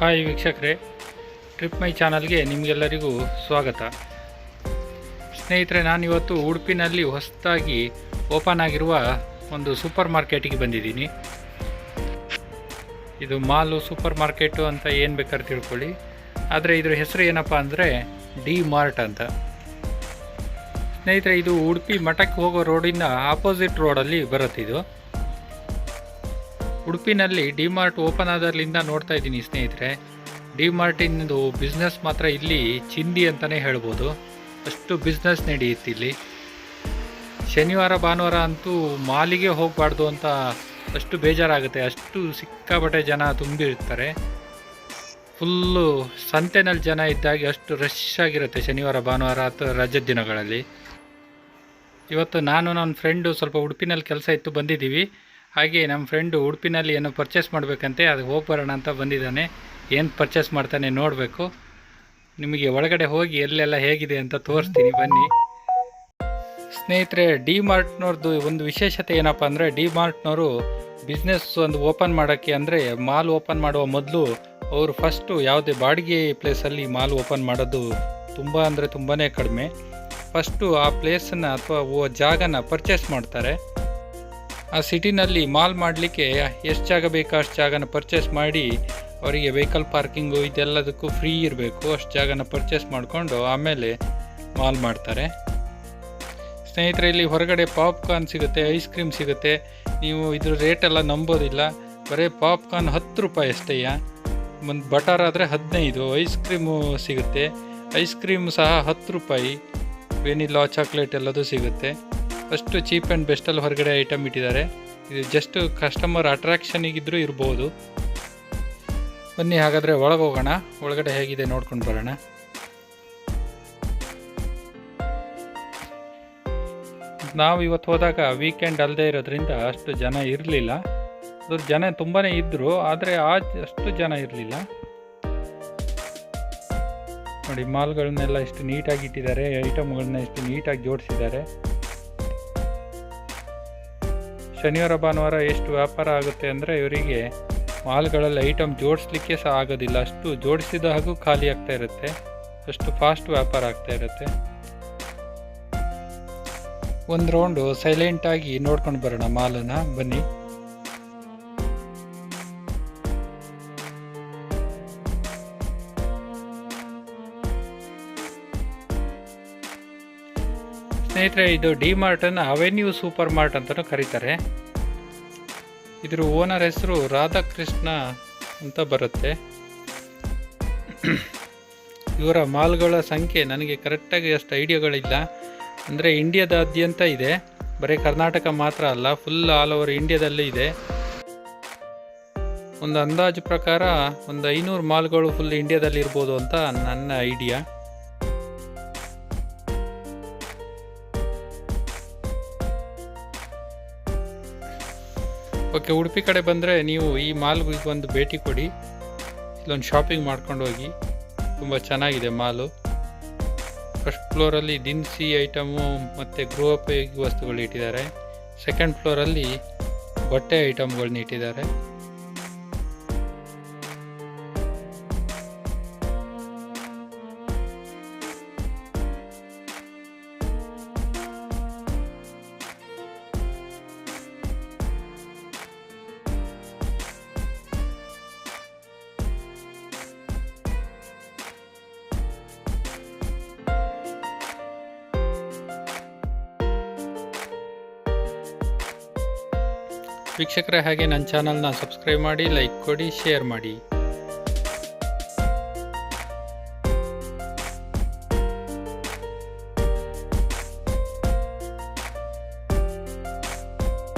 Hi ವೀಕ್ಷಕರೇ, trip ಮೈ ಚಾನಲ್ಗೆ ನಿಮಗೆಲ್ಲರಿಗೂ ಸ್ವಾಗತ. ಸ್ನೇಹಿತರೆ, ನಾನಿವತ್ತು ಉಡುಪಿನಲ್ಲಿ ಹೊಸದಾಗಿ ಓಪನ್ ಆಗಿರುವ ಒಂದು ಸೂಪರ್ ಮಾರ್ಕೆಟಿಗೆ ಬಂದಿದ್ದೀನಿ. ಇದು ಮಾಲು ಸೂಪರ್ ಮಾರ್ಕೆಟು ಅಂತ ಏನು ಬೇಕಾದ್ರೆ ತಿಳ್ಕೊಳ್ಳಿ. ಆದರೆ ಇದ್ರ ಹೆಸರು ಏನಪ್ಪ ಅಂದರೆ, ಡಿ ಮಾರ್ಟ್ ಅಂತ. ಸ್ನೇಹಿತರೆ, ಇದು ಉಡುಪಿ ಮಠಕ್ಕೆ ಹೋಗೋ ರೋಡಿಂದ ಆಪೋಸಿಟ್ ರೋಡಲ್ಲಿ ಬರುತ್ತೆ ಇದು. ಉಡುಪಿನಲ್ಲಿ ಡಿ ಮಾರ್ಟ್ ಓಪನ್ ಆದರ್ಲಿಂದ ನೋಡ್ತಾ ಇದ್ದೀನಿ ಸ್ನೇಹಿತರೆ. ಡಿ ಮಾರ್ಟಿಂದು ಬಿಸ್ನೆಸ್ ಮಾತ್ರ ಇಲ್ಲಿ ಚಿಂದಿ ಅಂತಲೇ ಹೇಳ್ಬೋದು. ಅಷ್ಟು ಬಿಸ್ನೆಸ್ ನಡೆಯುತ್ತೆ ಇಲ್ಲಿ. ಶನಿವಾರ, ಭಾನುವಾರ ಅಂತೂ ಮಾಲಿಗೆ ಹೋಗಬಾರ್ದು ಅಂತ ಅಷ್ಟು ಬೇಜಾರಾಗುತ್ತೆ. ಅಷ್ಟು ಸಿಕ್ಕಾಪಟ್ಟೆ ಜನ ತುಂಬಿರ್ತಾರೆ. ಫುಲ್ಲು ಸಂತೆನಲ್ಲಿ ಜನ ಇದ್ದಾಗ ಅಷ್ಟು ರಶ್ ಆಗಿರುತ್ತೆ ಶನಿವಾರ, ಭಾನುವಾರ ಅಥವಾ ರಜದ ದಿನಗಳಲ್ಲಿ. ಇವತ್ತು ನಾನು ನನ್ನ ಫ್ರೆಂಡು ಸ್ವಲ್ಪ ಉಡುಪಿನಲ್ಲಿ ಕೆಲಸ ಇತ್ತು, ಬಂದಿದ್ದೀವಿ. ಹಾಗೆ ನಮ್ಮ ಫ್ರೆಂಡು ಉಡುಪಿನಲ್ಲಿ ಏನೋ ಪರ್ಚೇಸ್ ಮಾಡಬೇಕಂತೆ ಅದಕ್ಕೆ ಹೋಗಿ ಬರೋಣ ಅಂತ ಬಂದಿದ್ದಾನೆ. ಏನು ಪರ್ಚೇಸ್ ಮಾಡ್ತಾನೆ ನೋಡಬೇಕು. ನಿಮಗೆ ಒಳಗಡೆ ಹೋಗಿ ಎಲ್ಲೆಲ್ಲ ಹೇಗಿದೆ ಅಂತ ತೋರಿಸ್ತೀನಿ, ಬನ್ನಿ. ಸ್ನೇಹಿತರೆ ಡಿ ಮಾರ್ಟ್ನವ್ರದ್ದು ಒಂದು ವಿಶೇಷತೆ ಏನಪ್ಪ ಅಂದರೆ ಡಿ ಮಾರ್ಟ್ನವರು ಬಿಸ್ನೆಸ್ ಒಂದು ಓಪನ್ ಮಾಡೋಕ್ಕೆ ಅಂದರೆ ಮಾಲ್ ಓಪನ್ ಮಾಡುವ ಮೊದಲು ಅವರು ಫಸ್ಟು ಯಾವುದೇ ಬಾಡಿಗೆ ಪ್ಲೇಸಲ್ಲಿ ಮಾಲ್ ಓಪನ್ ಮಾಡೋದು ತುಂಬ ಅಂದರೆ ತುಂಬಾ ಕಡಿಮೆ. ಫಸ್ಟು ಆ ಪ್ಲೇಸನ್ನು ಅಥವಾ ಜಾಗನ ಪರ್ಚೇಸ್ ಮಾಡ್ತಾರೆ. ಆ ಸಿಟಿನಲ್ಲಿ ಮಾಲ್ ಮಾಡಲಿಕ್ಕೆ ಎಷ್ಟು ಜಾಗ ಬೇಕೋ ಅಷ್ಟು ಜಾಗನ ಪರ್ಚೇಸ್ ಮಾಡಿ ಅವರಿಗೆ ವೆಹಿಕಲ್ ಪಾರ್ಕಿಂಗು ಇದೆಲ್ಲದಕ್ಕೂ ಫ್ರೀ ಇರಬೇಕು. ಅಷ್ಟು ಜಾಗನ ಪರ್ಚೇಸ್ ಮಾಡಿಕೊಂಡು ಆಮೇಲೆ ಮಾಲ್ ಮಾಡ್ತಾರೆ. ಸ್ನೇಹಿತರೆ, ಇಲ್ಲಿ ಹೊರಗಡೆ ಪಾಪ್ಕಾರ್ನ್ ಸಿಗುತ್ತೆ ಐಸ್ ಕ್ರೀಮ್ ಸಿಗುತ್ತೆ. ನೀವು ಇದ್ರ ರೇಟೆಲ್ಲ ನಂಬೋದಿಲ್ಲ. ಬರೀ ಪಾಪ್ಕಾರ್ನ್ ಹತ್ತು ರೂಪಾಯಿ ಅಷ್ಟೇಯ ಒಂದು ಬಟರ್ ಆದರೆ ಹದಿನೈದು ಐಸ್ ಕ್ರೀಮು ಸಿಗುತ್ತೆ. ಐಸ್ ಕ್ರೀಮ್ ಸಹ ಹತ್ತು ರೂಪಾಯಿ. ವೆನಿಲಾ ಚಾಕ್ಲೇಟ್ ಎಲ್ಲದೂ ಸಿಗುತ್ತೆ. ಅಷ್ಟು ಚೀಪ್ ಆ್ಯಂಡ್ ಬೆಸ್ಟಲ್ಲಿ ಹೊರಗಡೆ ಐಟಮ್ ಇಟ್ಟಿದ್ದಾರೆ. ಇದು ಜಸ್ಟ್ ಕಸ್ಟಮರ್ ಅಟ್ರಾಕ್ಷನಿಗಿದ್ರೂ ಇರ್ಬೋದು. ಬನ್ನಿ, ಹಾಗಾದರೆ ಒಳಗೆ ಹೋಗೋಣ ಒಳಗಡೆ ಹೇಗಿದೆ ನೋಡ್ಕೊಂಡು ಬರೋಣ. ನಾವು ಇವತ್ತು ಹೋದಾಗ ವೀಕೆಂಡ್ ಅಲ್ಲದೆ ಇರೋದ್ರಿಂದ ಅಷ್ಟು ಜನ ಇರಲಿಲ್ಲ. ಅದ್ರ ಜನ ತುಂಬಾ ಇದ್ದರು ಆದರೆ ಆ ಅಷ್ಟು ಜನ ಇರಲಿಲ್ಲ. ನೋಡಿ ಮಾಲ್ಗಳನ್ನೆಲ್ಲ ಎಷ್ಟು ನೀಟಾಗಿ ಇಟ್ಟಿದ್ದಾರೆ ಐಟಮ್ಗಳನ್ನ ಎಷ್ಟು ನೀಟಾಗಿ ಜೋಡಿಸಿದ್ದಾರೆ. ಶನಿವಾರ, ಭಾನುವಾರ ಎಷ್ಟು ವ್ಯಾಪಾರ ಆಗುತ್ತೆ ಅಂದರೆ ಇವರಿಗೆ ಮಾಲ್ಗಳಲ್ಲಿ ಐಟಮ್ ಜೋಡಿಸ್ಲಿಕ್ಕೆ ಸಹ ಆಗೋದಿಲ್ಲ. ಅಷ್ಟು ಜೋಡಿಸಿದ ಹಾಗೂ ಖಾಲಿ ಆಗ್ತಾ ಇರುತ್ತೆ. ಅಷ್ಟು ಫಾಸ್ಟ್ ವ್ಯಾಪಾರ ಆಗ್ತಾ ಇರುತ್ತೆ. ಒಂದು ರೌಂಡು ಸೈಲೆಂಟಾಗಿ ನೋಡ್ಕೊಂಡು ಬರೋಣ ಮಾಲನ್ನು. ಬನ್ನಿ. ಸ್ನೇಹಿತರೆ, ಇದು ಡಿ ಮಾರ್ಟನ್ನು ಅವೆನ್ಯೂ ಸೂಪರ್ ಮಾರ್ಟ್ ಅಂತಲೂ ಕರೀತಾರೆ. ಇದ್ರ ಓನರ್ ಹೆಸರು ರಾಧಾಕೃಷ್ಣ ಅಂತ ಬರುತ್ತೆ. ಇವರ ಮಾಲ್ಗಳ ಸಂಖ್ಯೆ ನನಗೆ ಕರೆಕ್ಟಾಗಿ ಅಷ್ಟು ಐಡಿಯಾಗಳಿಲ್ಲ. ಅಂದರೆ ಇಂಡಿಯಾದಾದ್ಯಂತ ಇದೆ. ಬರೀ ಕರ್ನಾಟಕ ಮಾತ್ರ ಅಲ್ಲ ಫುಲ್ ಆಲ್ ಓವರ್ ಇಂಡಿಯಾದಲ್ಲೇ ಇದೆ. ಒಂದು ಅಂದಾಜು ಪ್ರಕಾರ ಒಂದು ಐನೂರು ಮಾಲ್ಗಳು ಫುಲ್ ಇಂಡಿಯಾದಲ್ಲಿ ಇರ್ಬೋದು ಅಂತ ನನ್ನ ಐಡಿಯಾ. ಓಕೆ ಉಡುಪಿ ಕಡೆ ಬಂದರೆ ನೀವು ಈ ಮಾಲ್ಗೆ ಒಂದು ಭೇಟಿ ಕೊಡಿ. ಇಲ್ಲೊಂದು ಶಾಪಿಂಗ್ ಮಾಡ್ಕೊಂಡು ಹೋಗಿ ತುಂಬ ಚೆನ್ನಾಗಿದೆ ಮಾಲು. ಫಸ್ಟ್ ಫ್ಲೋರಲ್ಲಿ ದಿನಸಿ ಐಟಮು ಮತ್ತು ಗೃಹೋಪಯೋಗಿ ವಸ್ತುಗಳು ಇಟ್ಟಿದ್ದಾರೆ. ಸೆಕೆಂಡ್ ಫ್ಲೋರಲ್ಲಿ ಬಟ್ಟೆ ಐಟಮ್ಗಳನ್ನ ಇಟ್ಟಿದ್ದಾರೆ. ವೀಕ್ಷಕರೇ ಹಾಗೆ ನನ್ನ ಚಾನಲ್ನ ಸಬ್ಸ್ಕ್ರೈಬ್ ಮಾಡಿ ಲೈಕ್ ಕೊಡಿ ಶೇರ್ ಮಾಡಿ.